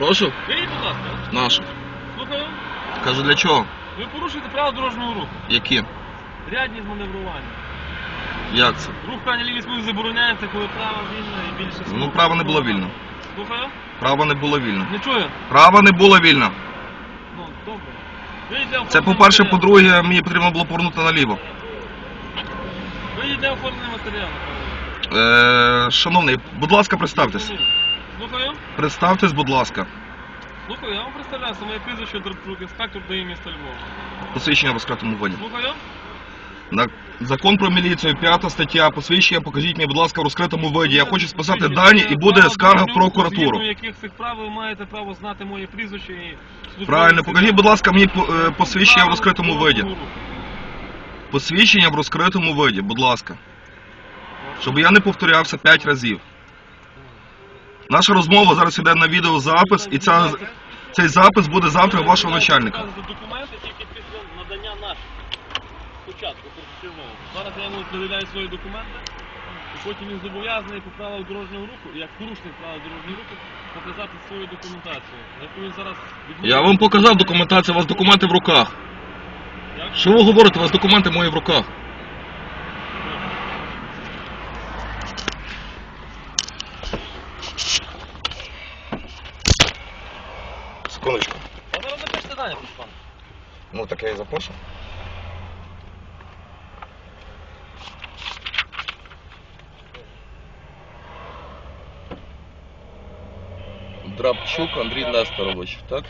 Прошу? Вийдіть, будь ласка. Нашу. Слухаю. Кажу, для чого? Ви порушуєте правила дорожнього руху. Які? Рядність маневрування. Як це? Рух крайній лівій смузі забороняється, коли право вільне і більше Ну, право не було вільно. Слухаю. Право не було вільно. Не чую. Право не було вільно. Ну, добре. Вийдіть для Це оформлення по-перше, матеріалу. по-друге, мені потрібно було повернути наліво. Вийдіть для оформлення матеріалу. Е, шановний, будь ласка, представтесь. Слухаю. Представтесь, будь ласка. Слухаю, я вам представляюся, моє прізвище Доротрук, інспектор дає міста Львова. Посвідчення в розкритому воді. Слухаю. На закон про міліцію, п'ята стаття, посвідчення, покажіть мені, будь ласка, в розкритому виді. Я хочу списати дані і буде скарга в прокуратуру. Згідно яких цих прав ви маєте право знати моє прізвище і службове Правильно, покажіть, будь ласка, мені е, посвідчення в розкритому виді. Посвідчення в розкритому виді, будь ласка. Щоб я не повторявся п'ять разів. Наша розмова зараз іде на відеозапис, і ця, цей запис буде завтра у вашого начальника. Документи тільки після надання наших. Спочатку, першочергово. Зараз я йому передаю свої документи, і потім він зобов'язаний по правилах дорожнього руху, як порушник правил дорожнього руху, показати свою документацію, яку він зараз відмовляє. Я вам показав документацію, у вас документи в руках. Як? Що ви говорите, у вас документи мої в руках? Секундочку. А зараз напишете дані, прошу пана. Ну так я і запишу. Драбчук Андрій Несторович, так?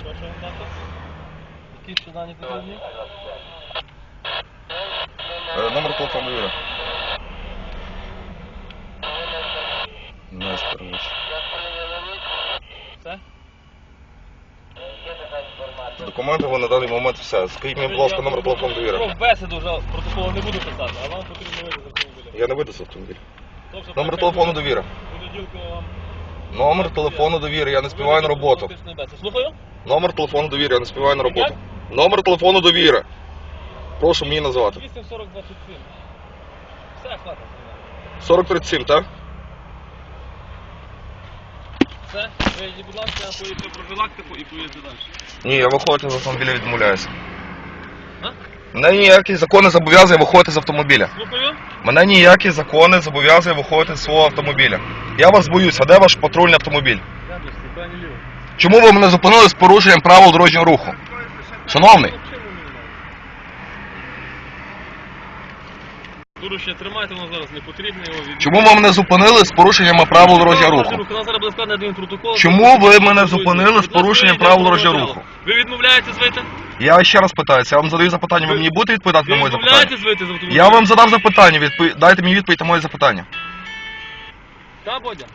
Що ще дати? Які ще дані потрібні? Е, Номер телефону Юра. Документи ви на даний момент все. Скажіть мені, будь ласка, номер телефону довіри. Про бесіду вже протоколу не буду писати, а вам потрібно вийти з автомобіля. Я не вийду з автомобіля. Тобто, Номер так, телефону як довіри. Вам... Номер телефону довіри, я не співаю на роботу. Слухаю? Номер телефону довіри, я не співаю на роботу. Номер телефону довіри. Прошу мені назвати. 84027. Все, хватить. 4037, так? Все, вийдіть, будь ласка, я поїду профілактику і поїду далі. Ні, я виходити з автомобіля відмовляюся. А? Мене ніякі закони зобов'язує виходити з автомобіля. Слухаю? Мене ніякі закони зобов'язує виходити з свого автомобіля. Я вас боюся, де ваш патрульний автомобіль? Крайні ліво. Чому ви мене зупинили з порушенням правил дорожнього руху? Шановний, Дорожче тримайте, воно зараз не потрібно, його від... чому ви мене зупинили з порушенням правил дорожнього руху? Зараз буде складно один протокол. Чому ви мене зупинили з порушенням правил дорожнього руху? Ви відмовляєтесь вийти? Я ще раз питаюся, я вам задаю запитання, ви мені будете відповідати на моє запитання? відмовляєтесь вийти з автомобіля? Я вам задав запитання, відпо- дайте мені відповідь на моє запитання. Та, Бодя?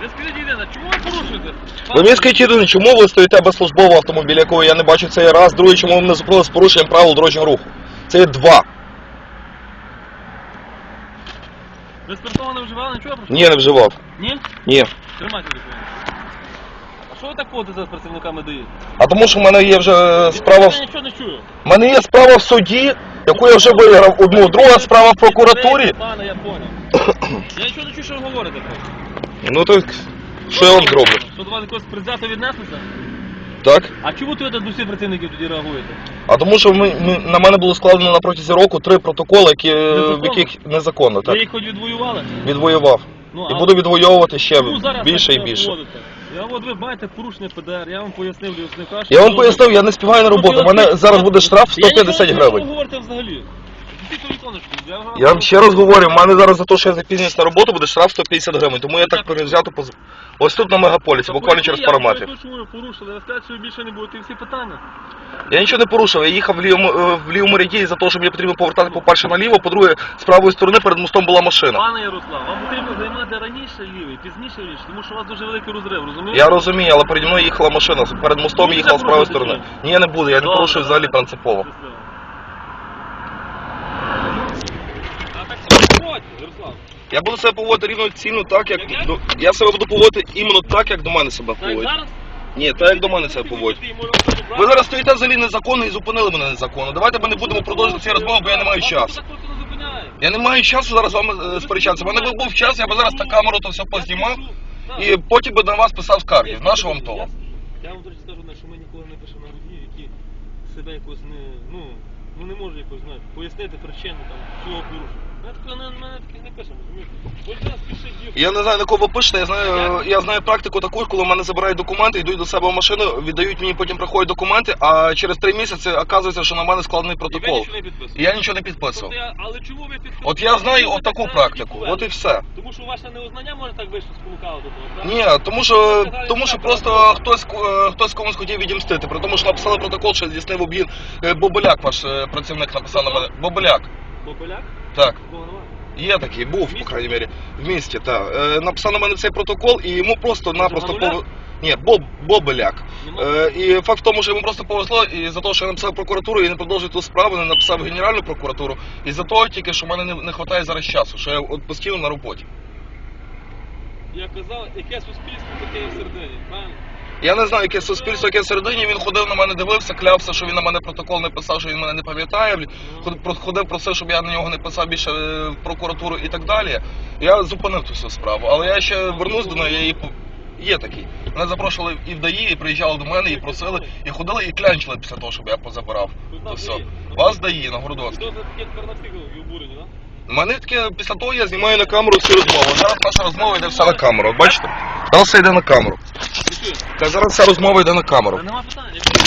Ви скажіть єдине, чому ви порушуєте? Ви мені скажіть єдине, чому ви стоїте без службового автомобіля, якого я не бачу цей раз, другий, чому ви мене зупинили з порушенням правил дорожнього руху? Це є два. Ви спиртово не вживали, нічого прошу? Ні, не вживав. Ні? Ні. Тримайте документи. А що ви так ходите з працівниками даєте? А тому що в мене є вже справа в Я нічого не чую. в мене є справа в суді, яку я вже виграв одну, друга справа в прокуратурі. Пане, я понял. Я нічого не чую, що ви говорите. просто. Ну так що я вам зроблю? Що до вас якось предвзято віднеслися? Так? А чому ви до всіх працівників тоді реагуєте? А тому що ми, ми- на мене було складено на протязі року три протоколи, які, е, в Незаконно? яких незаконно так Ви їх хоч відвоювали? відвоював. Ну, І а буду відвоювати ще чому зараз більше і більше. поводите? Я от ви маєте порушення ПДР, я вам пояснив. Я вам пояснив, я не співаю на роботу. У мене зараз буде штраф 150 гривень. не говорите взагалі. Я вам ще раз говорю, в мене зараз за те, що я запізнююсь на роботу, буде штраф 150 гривень. Тому я так переїжджати поз... ось тут на мегаполісі, буквально через пару метрів. порушили. Я скажу, що більше не будете і всі питання. Я нічого не порушив, я їхав в лівому, е, в лівому ряді за те, що мені потрібно повертати, по-перше, наліво, по-друге, з правої сторони перед мостом була машина. Пане Ярослав, вам потрібно займати раніше лівий, пізніше лівий, тому що у вас дуже великий розрив, розумієте? Я розумію, але переді мною їхала машина, перед мостом їхала з правої сторони. Ні, я не буду, я не порушую взагалі принципово. Щасливо. А так себе поводьте, Ярослав. Я буду себе поводити рівноцінно так, як до- я себе буду поводити іменно так, як до мене себе Так поводять. зараз? Ні, та як до мене себе поводять. Ви зараз стоїте взагалі незаконно і зупинили мене незаконно. Давайте ми не будемо продовжувати ці розмови, бо я не маю часу. Так. Я не маю часу зараз з вами е, сперечатися. У мене би був час, я би зараз на камеру то все познімав і потім би на вас писав скарги. Нащо вам того? Я вам, до речі, скажу, одне, що ми ніколи не пишемо на водіїв, які себе якось не, ну, ну не можуть якось, знаєте, пояснити причину там цього порушення. Їх. Я не знаю на кого ви пишете, я знаю, я знаю практику таку, коли в мене забирають документи, йдуть до себе в машину, віддають мені, потім приходять документи, а через три місяці оказується, що на мене складений ви протокол. І я нічого не підписував. Тобто але чому ви підписуєте? От я знаю от таку практику, от і все. Тому що ваше неузнання може так вийшло спонукало до того, так? Ні, тому що тому що просто хтось е, хтось комусь хотів відімстити, при тому що написали протокол, що здійснив об'їн Е, Боболяк, ваш е, працівник написав на мене. Боболяк. Бобеляк? Так, є такий, був, по крайній мірі, в місті, так. Е, написав на мене цей протокол і йому просто-напросто пов... Ні, Боб, Бобеляк. Е, і факт в тому, що йому просто повезло, і за те, що я написав прокуратуру і не продовжив ту справу, не написав Генеральну прокуратуру, і за того тільки, що в мене не, не вистачає зараз часу, що я от постійно на роботі. Я казав, яке суспільство таке є всередині, правильно? Я не знаю, яке суспільство, яке всередині. Він ходив на мене, дивився, клявся, що він на мене протокол не писав, що він мене не пам'ятає. Ходив, просив, щоб я на нього не писав більше е, в прокуратуру і так далі. Я зупинив цю всю справу, але я ще вернусь до неї. Я її Є такий. Мене запрошували і в ДАІ, і приїжджали до мене, і просили, і ходили, і клянчили після того, щоб я позабирав. То все. Вас ДАІ на Городоцькій. Мене таке після того я знімаю на камеру всі розмови. Зараз наша розмова йде все на камеру. Бачите? Зараз все йде на камеру. Та зараз вся розмова йде на камеру. Нема питань.